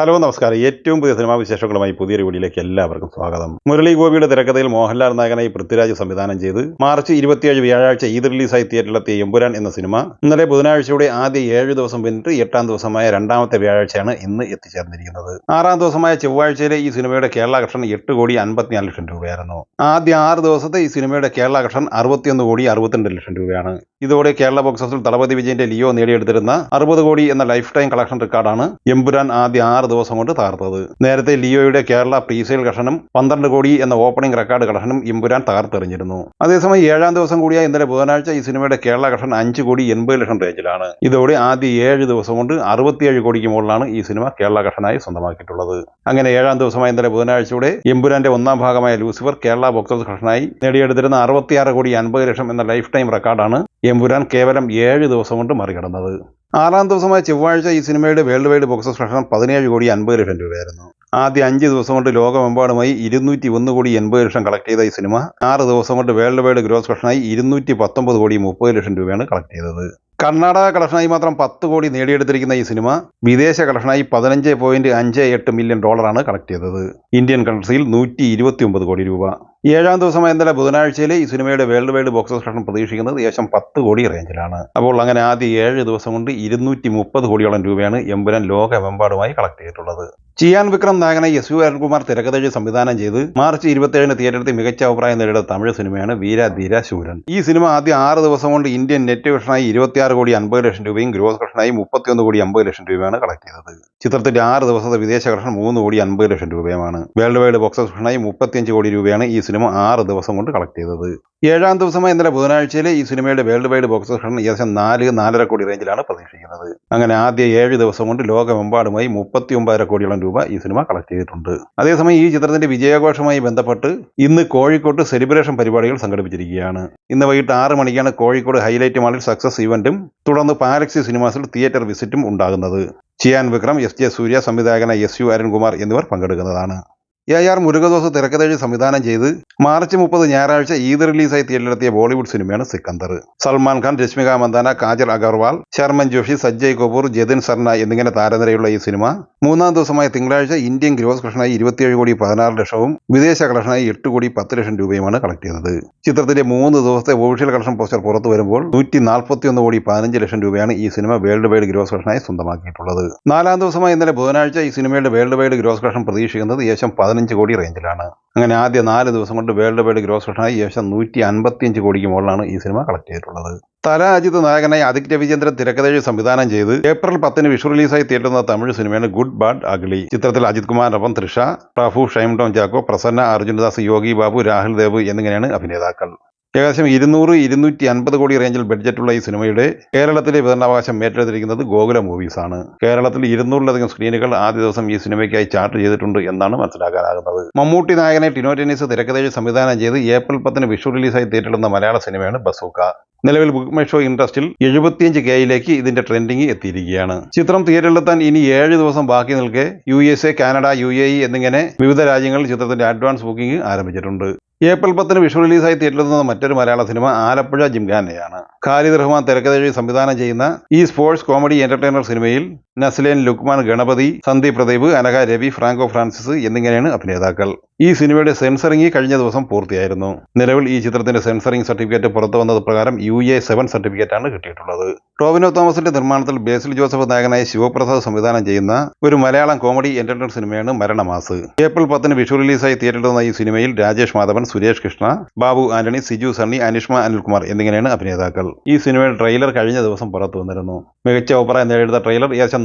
Hello നമസ്കാരം. ഏറ്റവും പുതിയ സിനിമാ വിശേഷങ്ങളുമായി പുതിയൊരു വീഡിയോയിലേക്ക് എല്ലാവർക്കും സ്വാഗതം. മുരളി ഗോപിയുടെ തിരക്കഥയിൽ മോഹൻലാൽ നായകനായി പൃഥ്വിരാജ് സംവിധാനം ചെയ്ത് മാർച്ച് ഇരുപത്തിയേഴ് വ്യാഴാഴ്ച ഈദ് റിലീസായി തിയേറ്ററിലെത്തിയ എമ്പുരാൻ എന്ന സിനിമ ഇന്നലെ ബുധനാഴ്ചയുടെ ആദ്യ ഏഴ് ദിവസം പിന്നിട്ട് എട്ടാം ദിവസമായ രണ്ടാമത്തെ വ്യാഴാഴ്ചയാണ് ഇന്ന് എത്തിച്ചേർന്നിരിക്കുന്നത്. ആറാം ദിവസമായ ചൊവ്വാഴ്ചയിലെ ഈ സിനിമയുടെ കേരള കളക്ഷൻ എട്ട് കോടി അൻപത്തിനാല് ലക്ഷം രൂപയായിരുന്നു. ആദ്യ ആറ് ദിവസത്തെ ഈ സിനിമയുടെ കേരള കളക്ഷൻ അറുപത്തിയൊന്ന് കോടി അറുപത്തിരണ്ട് ലക്ഷം രൂപയാണ്. ഇതോടെ കേരള ബോക്സ് ഓഫീസിൽ തളപതി വിജയന്റെ ലിയോ നേടിയെടുത്തിരുന്ന അറുപത് കോടി എന്ന ലൈഫ് ടൈം കളക്ഷൻ റെക്കോർഡാണ് എമ്പുരാൻ ആദ്യ ആറ് ദിവസം കൊണ്ട് തകർത്തത്. നേരത്തെ ലിയോയുടെ കേരള പ്രീസെയിൽ കളക്ഷനും പന്ത്രണ്ട് കോടി എന്ന ഓപ്പണിംഗ് റെക്കോർഡ് കളക്ഷനും എമ്പുരാൻ തകർത്തെറിഞ്ഞിരുന്നു. അതേസമയം ഏഴാം ദിവസം കൂടിയ ഇന്നലെ ബുധനാഴ്ച ഈ സിനിമയുടെ കേരള കളക്ഷൻ അഞ്ച് കോടി എൺപത് ലക്ഷം റേഞ്ചിലാണ് ഇതോടെ ആദ്യ ഏഴ് ദിവസം കൊണ്ട് അറുപത്തിയേഴ് കോടിക്ക് മുകളിലാണ് ഈ സിനിമ കേരള കളക്ഷനായി സ്വന്തമാക്കിയിട്ടുള്ളത്. അങ്ങനെ ഏഴാം ദിവസമായ ഇന്നലെ ബുധനാഴ്ചയുടെ എമ്പുരാന്റെ ഒന്നാം ഭാഗമായ ലൂസിഫർ കേരള ബോക്സ് ഓഫീസ് കളക്ഷനായി നേടിയെടുത്തിരുന്ന അറുപത്തിയാറ് കോടി അൻപത് ലക്ഷം എന്ന ലൈഫ് ടൈം റെക്കോർഡാണ് എമ്പുരാൻ കേവലം ഏഴ് ദിവസം കൊണ്ട് മറികടന്നത്. ആറാം ദിവസമായ ചൊവ്വാഴ്ച ഈ സിനിമയുടെ world wide box office collection പതിനേഴ് കോടി അൻപത് ലക്ഷം രൂപയായിരുന്നു. ആദ്യ അഞ്ച് ദിവസം കൊണ്ട് ലോകമെമ്പാടുമായി ഇരുന്നൂറ്റി ഒന്ന് കോടി എൺപത് ലക്ഷം കളക്ട് ചെയ്ത ഈ സിനിമ ആറ് ദിവസം കൊണ്ട് വേൾഡ് വൈഡ് ഗ്രോസ് കളക്ഷനായി ഇരുന്നൂറ്റി പത്തൊമ്പത് കോടി മുപ്പത് ലക്ഷം രൂപയാണ് കളക്ട് ചെയ്തത്. കർണാടക കളക്ഷനായി മാത്രം പത്ത് കോടി നേടിയെടുത്തിരിക്കുന്ന ഈ സിനിമ വിദേശ കളക്ഷനായി പതിനഞ്ച് പോയിന്റ് അഞ്ച് എട്ട് മില്യൺ ഡോളറാണ് കളക്ട് ചെയ്തത്. ഇന്ത്യൻ കറൻസിയിൽ നൂറ്റി ഇരുപത്തി ഒമ്പത് കോടി രൂപ. ഏഴാം ദിവസമായ ഇന്നലെ ബുധനാഴ്ചയിൽ ഈ സിനിമയുടെ world wide box office collection പ്രതീക്ഷിക്കുന്നത് ഏകദേശം പത്ത് കോടി റേഞ്ചിലാണ്. അപ്പോൾ അങ്ങനെ ആദ്യ ഏഴ് ദിവസം കൊണ്ട് ഇരുന്നൂറ്റി മുപ്പത് കോടിയോളം രൂപയാണ് എമ്പുരാൻ ലോകമെമ്പാടുമായി കളക്ട് ചെയ്തിട്ടുള്ളത്. ചിയാൻ വിക്രം നായകനെ എസ് യു അരുൺകുമാർ തിരക്കഥഴി സംവിധാനം ചെയ്ത് മാർച്ച് ഇരുപത്തിയേഴിന് തിയേറ്ററിൽ മികച്ച അഭിപ്രായം നേടിയ തമിഴ് സിനിമയാണ് വീര ധീര ശൂരൻ. ഈ സിനിമ ആദ്യ ആറ് ദിവസം കൊണ്ട് ഇന്ത്യൻ നെറ്റ് കളക്ഷനായി ഇരുപത്തിയാറ് കോടി അൻപത് ലക്ഷം രൂപയും ഗ്രോസ് കളക്ഷനായി മുപ്പത്തിയൊന്ന് കോടി അമ്പത് ലക്ഷം രൂപയാണ് കളക്ട് ചെയ്തത് ചിത്രത്തിന്റെ ആറ് ദിവസത്തെ വിദേശ കളക്ഷൻ മൂന്ന് കോടി അൻപത് ലക്ഷം രൂപയുമാണ്. വേൾഡ് വൈഡ് ബോക്സ് കളക്ഷനായി മുപ്പത്തിയഞ്ച് കോടി രൂപയാണ് ഈ സിനിമ ആറ് ദിവസം കൊണ്ട് കളക്ട് ചെയ്തത്. ഏഴാം ദിവസമായ ഇന്നലെ ബുധനാഴ്ചയിൽ ഈ സിനിമയുടെ വേൾഡ് വൈഡ് ബോക്സ് ഓഫീസ് ഏകദേശം നാല് നാലര കോടി റേഞ്ചിലാണ് പ്രതീക്ഷിക്കുന്നത്. അങ്ങനെ ആദ്യ ഏഴ് ദിവസം കൊണ്ട് ലോകമെമ്പാടുമായി മുപ്പത്തി ഒമ്പതര കോടിയോളം രൂപ ഈ സിനിമ കളക്ട് ചെയ്തിട്ടുണ്ട്. അതേസമയം ഈ ചിത്രത്തിന്റെ വിജയാഘോഷവുമായി ബന്ധപ്പെട്ട് ഇന്ന് കോഴിക്കോട്ട് സെലിബ്രേഷൻ പരിപാടികൾ സംഘടിപ്പിച്ചിരിക്കുകയാണ്. ഇന്ന് വൈകിട്ട് ആറ് മണിക്കാണ് കോഴിക്കോട് ഹൈലൈറ്റ് മാളിൽ സക്സസ് ഇവന്റും തുടർന്ന് പാലക്സി സിനിമാസിൽ തിയേറ്റർ വിസിറ്റും ഉണ്ടാകുന്നത്. ചിയാൻ വിക്രം എസ് ജെ സൂര്യ സംവിധായകനായ എസ് യു അരുൺകുമാർ എന്നിവർ പങ്കെടുക്കുന്നതാണ്. എ ആർ മുരുകദോസ് തിരക്കഥഴി സംവിധാനം ചെയ്ത് മാർച്ച് മുപ്പത് ഞായറാഴ്ച ഈദ് റിലീസായി തിയേറ്ററിലെത്തിയ ബോളിവുഡ് സിനിമയാണ് സിക്കന്ദർ. സൽമാൻ ഖാൻ രശ്മിക മന്ദാന കാജൽ അഗർവാൾ ശർമൻ ജോഷി സജ്ജയ് കപൂർ ജതിൻ സർണ എന്നിങ്ങനെ താരനിരയുള്ള ഈ സിനിമ മൂന്നാം ദിവസമായ തിങ്കളാഴ്ച ഇന്ത്യൻ ഗ്രോസ് കളക്ഷനായി ഇരുപത്തിയേഴ് കോടി പതിനാറ് ലക്ഷവും വിദേശ കളക്ഷനായി എട്ട് കോടി പത്ത് ലക്ഷം രൂപയുമാണ് കളക്ട് ചെയ്തത്. ചിത്രത്തിന്റെ മൂന്ന് ദിവസത്തെ ഒഫീഷ്യൽ കളക്ഷൻ പോസ്റ്റർ പുറത്തു വരുമ്പോൾ നൂറ്റി നാൽപ്പത്തിയൊന്ന് കോടി പതിനഞ്ച് ലക്ഷം രൂപയാണ് ഈ സിനിമ വേൾഡ് വൈഡ് ഗ്രോസ് കളക്ഷനായി സ്വന്തമാക്കിയിട്ടുള്ളത്. നാലാം ദിവസമായ ഇന്നലെ ബുധനാഴ്ച ഈ സിനിമയുടെ വേൾഡ് വൈഡ് ഗ്രോസ് കളക്ഷൻ പ്രതീക്ഷിക്കുന്നത് ഏകദേശം പതിനഞ്ച് കോടി റേഞ്ചിലാണ്. അങ്ങനെ ആദ്യ നാല് ദിവസം കൊണ്ട് വേൾഡ് വൈഡ് ഗ്രോസ് കളക്ഷനായി ഏകദേശം നൂറ്റി അൻപത്തിയഞ്ച് കോടിക്ക് മുകളിലാണ് ഈ സിനിമ കളക്ട് ചെയ്തിട്ടുള്ളത്. തല അജിത് നായകനായി ആദിത്യ രവിചന്ദ്രൻ തിരക്കഥഴി സംവിധാനം ചെയ്ത് ഏപ്രിൽ പത്തിന് വിഷു റിലീസായി തീരുന്ന തമിഴ് സിനിമയാണ് ഗുഡ് ബാഡ് അഗ്ലി ചിത്രത്തിൽ അജിത് കുമാറിനൊപ്പം തൃഷ പ്രഭു ഷൈം ടോം ചാക്കോ പ്രസന്ന അർജുനദാസ് യോഗി ബാബു രാഹുൽ ദേവ് എന്നിങ്ങനെയാണ് അഭിനേതാക്കൾ. ഏകദേശം ഇരുന്നൂറ് ഇരുന്നൂറ്റി അൻപത് കോടി റേഞ്ചിൽ ബഡ്ജറ്റുള്ള ഈ സിനിമയുടെ കേരളത്തിലെ വിതരണാവകാശം ഏറ്റെടുത്തിരിക്കുന്നത് ഗോകുല മൂവീസാണ് കേരളത്തിൽ ഇരുന്നൂറിലധികം സ്ക്രീനുകൾ ആദ്യ ദിവസം ഈ സിനിമയ്ക്കായി ചാർട്ട് ചെയ്തിട്ടുണ്ട് എന്നാണ് മനസ്സിലാക്കാനാകുന്നത്. മമ്മൂട്ടി നായകനെ ടിനോ ടെന്നീസ് തിരക്കഥയിൽ സംവിധാനം ചെയ്ത് ഏപ്രിൽ പത്തിന് വിഷു റിലീസായി തിയേറ്ററിലെന്ന മലയാള സിനിമയാണ് ബസൂക്ക. നിലവിൽ ബുക്ക് മൈ ഷോ ഇൻട്രസ്റ്റിൽ എഴുപത്തിയഞ്ച് കെയിലേക്ക് ഇതിന്റെ ട്രെൻഡിംഗ് എത്തിയിരിക്കുകയാണ്. ചിത്രം തിയേറ്ററിലെത്താൻ ഇനി ഏഴ് ദിവസം ബാക്കി നിൽക്കെ U S A Canada U A E എന്നിങ്ങനെ വിവിധ രാജ്യങ്ങളിൽ ചിത്രത്തിന്റെ അഡ്വാൻസ് ബുക്കിംഗ് ആരംഭിച്ചിട്ടുണ്ട്. ഏപ്രിൽ പത്തിന് വിഷു റിലീസായി തിയേറ്ററിലെത്തുന്ന മറ്റൊരു മലയാള സിനിമ ആലപ്പുഴ ജിംഖാനയാണ്. ഖാലിദ് റഹ്മാൻ തിരക്കഥയെഴുതി സംവിധാനം ചെയ്യുന്ന ഈ സ്പോർട്സ് കോമഡി എന്റർടൈനർ സിനിമയിൽ നസ്ലേൻ ലുക്മാൻ ഗണപതി സന്ദീപ് പ്രദീപ് അനഘ രവി ഫ്രാങ്കോ ഫ്രാൻസിസ് എന്നിങ്ങനെയാണ് അഭിനേതാക്കൾ. ഈ സിനിമയുടെ സെൻസറിംഗ് കഴിഞ്ഞ ദിവസം പൂർത്തിയായിരുന്നു. നിലവിൽ ഈ ചിത്രത്തിന്റെ സെൻസറിംഗ് സർട്ടിഫിക്കറ്റ് പുറത്തു വന്നത് പ്രകാരം യു എ സെവൻ സർട്ടിഫിക്കറ്റാണ് കിട്ടിയിട്ടുള്ളത്. ടോവിനോ തോമസിന്റെ നിർമ്മാണത്തിൽ ബേസിൽ ജോസഫ് നായകനായ ശിവപ്രസാദ് സംവിധാനം ചെയ്യുന്ന ഒരു മലയാളം കോമഡി എന്റർടൈൻമെന്റ് സിനിമയാണ് മരണമാസ്. ഏപ്രിൽ പത്തിന് വിഷു റിലീസായി വന്ന ഈ സിനിമയിൽ രാജേഷ് മാധവൻ സുരേഷ് കൃഷ്ണ ബാബു ആന്റണി സിജു സണ്ണി അനിഷ്മ അനിൽകുമാർ എന്നിങ്ങനെയാണ് അഭിനേതാക്കൾ. ഈ സിനിമയുടെ ട്രെയിലർ കഴിഞ്ഞ ദിവസം പുറത്തു വന്നിരുന്നു. മികച്ച ഓപ്പറ നേടിയെടുത്ത ട്രെയിലർ ഏകദേശം